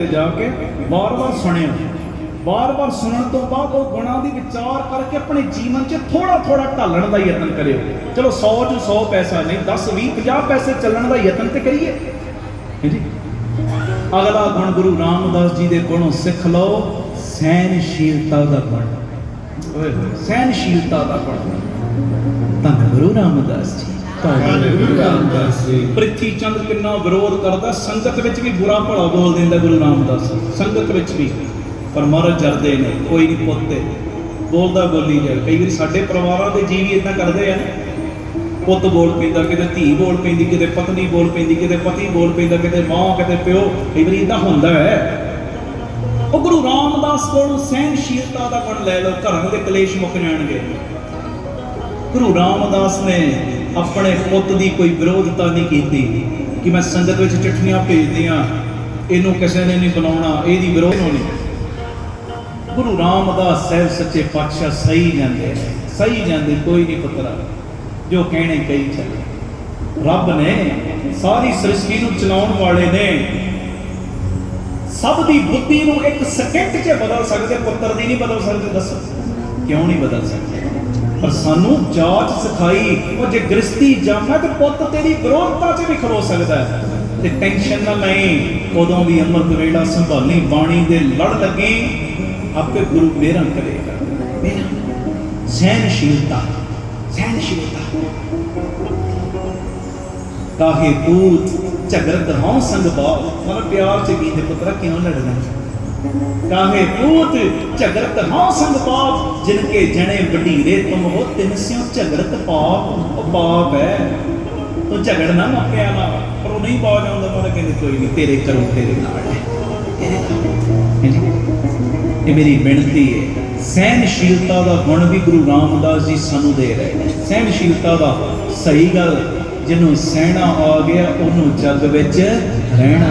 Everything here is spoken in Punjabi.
ਜਾ ਕੇ ਵਾਰ-ਵਾਰ ਸੁਣਿਓ ਵਾਰ-ਵਾਰ ਸੁਣਨ ਤੋਂ ਬਾਅਦ ਉਹ ਗੁਣਾਂ ਦੀ ਵਿਚਾਰ ਕਰਕੇ ਆਪਣੇ ਜੀਵਨ 'ਚ ਥੋੜਾ-ਥੋੜਾ ਢਾਲਣ ਦਾ ਯਤਨ ਕਰਿਓ। ਚਲੋ 100 ਚ 100 ਪੈਸਾ ਨਹੀਂ 10 20 50 ਪੈਸੇ ਚੱਲਣ ਦਾ ਯਤਨ ਤੇ ਕਰੀਏ। ਹਾਂਜੀ ਅਗਲਾ ਗੁਣ ਗੁਰੂ ਰਾਮਦਾਸ ਜੀ ਦੇ ਗੁਣੋਂ ਸਿੱਖ ਲਓ ਸਹਿਨਸ਼ੀਲਤਾ ਦਾ ਗੁਣ। ਓਏ ਹੋਏ। ਸਹਿਨਸ਼ੀਲਤਾ ਦਾ ਗੁਣ। ਧੰਨ ਗੁਰੂ ਰਾਮਦਾਸ ਜੀ। ਧੰਨ ਗੁਰੂ ਰਾਮਦਾਸ ਜੀ ਪ੍ਰਿਥੀ ਚੰਦ ਕਿੰਨਾ ਵਿਰੋਧ ਕਰਦਾ, ਸੰਗਤ ਵਿੱਚ ਵੀ ਬੁਰਾ ਭਲਾ ਬੋਲ ਦਿੰਦਾ ਗੁਰੂ ਰਾਮਦਾਸ। ਸੰਗਤ ਵਿੱਚ ਵੀ। ਪਰ ਮਹਾਰਾਜ ਜਰਦੇ ਨੇ, ਕੋਈ ਨਹੀਂ ਪੁੱਤੇ। ਬੋਲਦਾ ਬੋਲੀ ਜਾ ਕਈ ਵਾਰੀ ਸਾਡੇ ਪਰਿਵਾਰਾਂ ਦੇ ਜੀਵ ਇਦਾਂ ਕਰਦੇ ਆ। ਪੁੱਤ ਬੋਲ ਪੈਂਦਾ, ਕਿਤੇ ਧੀ ਬੋਲ ਪੈਂਦੀ, ਕਿਤੇ ਪਤਨੀ ਬੋਲ ਪੈਂਦੀ, ਕਿਤੇ ਪਤੀ ਬੋਲ ਪੈਂਦਾ, ਕਿਤੇ ਮਾਂ, ਕਿਤੇ ਪਿਓ। ਕਈ ਵਾਰੀ ਇਦਾਂ ਹੁੰਦਾ ਹੈ। ਉਹ ਗੁਰੂ ਰਾਮਦਾਸ ਕੋਲ ਸਹਿਨਸ਼ੀਲਤਾ ਦਾ ਗੁਣ ਲੈ ਲਓ, ਘਰਾਂ ਦੇ ਕਲੇਸ਼ ਮੁੱਕ ਜਾਣਗੇ। ਗੁਰੂ ਰਾਮਦਾਸ ਨੇ ਆਪਣੇ ਪੁੱਤ ਦੀ ਕੋਈ ਵਿਰੋਧਤਾ ਨਹੀਂ ਕੀਤੀ ਕਿ ਮੈਂ ਸੰਗਤ ਵਿੱਚ ਚਿੱਠੀਆਂ ਭੇਜਦੀਆਂ ਇਹਨੂੰ ਕਿਸੇ ਨੇ ਨਹੀਂ ਬਣਾਉਣਾ ਇਹਦੀ ਵਿਰੋਧ ਹੋਣੀ। ਗੁਰੂ ਰਾਮਦਾਸ ਸਾਹਿਬ ਸੱਚੇ ਪਾਤਸ਼ਾਹ ਸਹੀ ਜਾਂਦੇ ਸਹੀ ਜਾਂਦੇ, ਕੋਈ ਨਹੀਂ ਪੁੱਤਰਾ। ਜੋ ਕਹਿਣੇ ਕਈ ਚੱਲੇ। ਰੱਬ ਨੇ ਸਾਰੀ ਸ੍ਰਿਸ਼ਟੀ ਨੂੰ ਚਲਾਉਣ ਵਾਲੇ ਨੇ। ਸਭ ਦੀ ਬੁੱਧੀ ਨੂੰ ਇੱਕ ਸਕਿੰਟ 'ਚ ਬਦਲ ਸਕਦੇ, ਪੁੱਤਰ ਦੀ ਨਹੀਂ ਬਦਲ ਸਕਦੇ, ਦੱਸੋ। ਕਿਉਂ ਨਹੀਂ ਬਦਲ ਸਕਦੇ? ਪਰ ਸਾਨੂੰ ਜਾਚ ਸਿਖਾਈ, ਉਹ ਜੇ ਗ੍ਰਸਤੀ ਜਾਮਾ ਤੇ ਪੁੱਤ ਤੇਰੀ ਵਿਰੋਧਤਾ 'ਚ ਵੀ ਖਲੋ ਸਕਦਾ ਹੈ, ਤੇ ਟੈਨਸ਼ਨ ਨਾ ਲਈ ਉਦੋਂ ਵੀ ਅੰਮ੍ਰਿਤ ਵੇਲਾ ਸੰਭਾਲੀ ਬਾਣੀ ਦੇ ਲੜ ਲੱਗੀ, ਆਪੇ ਗੁਰੂ ਮੇਰਾ ਕਰੇਗਾ। ਮੇਰਾ ਸਹਿਨਸ਼ੀਲਤਾ ਸਹਿਨਸ਼ੀਲਤਾ ਕਾਹੇ ਤੂਤ ਝਗੜਤ ਹਉ ਸੰਗ ਬਾਪ ਮਨ ਪਿਆਰ ਚ ਗੀਤ ਪੁੱਤਰਾ ਕਿਉਂ ਲੜਨਾ ਕਾਹੇ ਤੂਤ ਝਗੜਤ ਹਉ ਸੰਗ ਬਾਪ ਜਿਨ ਕੇ ਜਣੇ ਵਡੀਰੇ ਤੁਮ ਹੋ, ਤਿਨ ਸਿਓ ਝਗੜਤ ਪਾਪ ਉਹ ਪਾਪ ਹੈ। ਤੂੰ ਝਗੜਨਾ ਮਾਪਿਆ ਨਾਲ ਪਰ ਉਹ ਨਹੀਂ ਬਾਜ ਆਉਂਦਾ ਮਨ ਕਹਿੰਦੇ, ਕੋਈ ਨਹੀਂ, ਤੇਰੇ ਕਰੋ ਤੇਰੇ ਨਾਲ ਹੈ। ਇਹ ਮੇਰੀ ਬੇਨਤੀ ਹੈ, ਸਹਿਨਸ਼ੀਲਤਾ ਦਾ ਗੁਣ ਵੀ ਗੁਰੂ ਰਾਮਦਾਸ ਜੀ ਸਾਨੂੰ ਦੇ ਰਹੇ ਨੇ। ਸਹਿਨਸ਼ੀਲਤਾ ਦਾ ਸਹੀ ਗੱਲ, ਜਿਹਨੂੰ ਸਹਿਣਾ ਆ ਗਿਆ, ਉਹਨੂੰ ਜੱਗ ਵਿੱਚ ਰਹਿਣਾ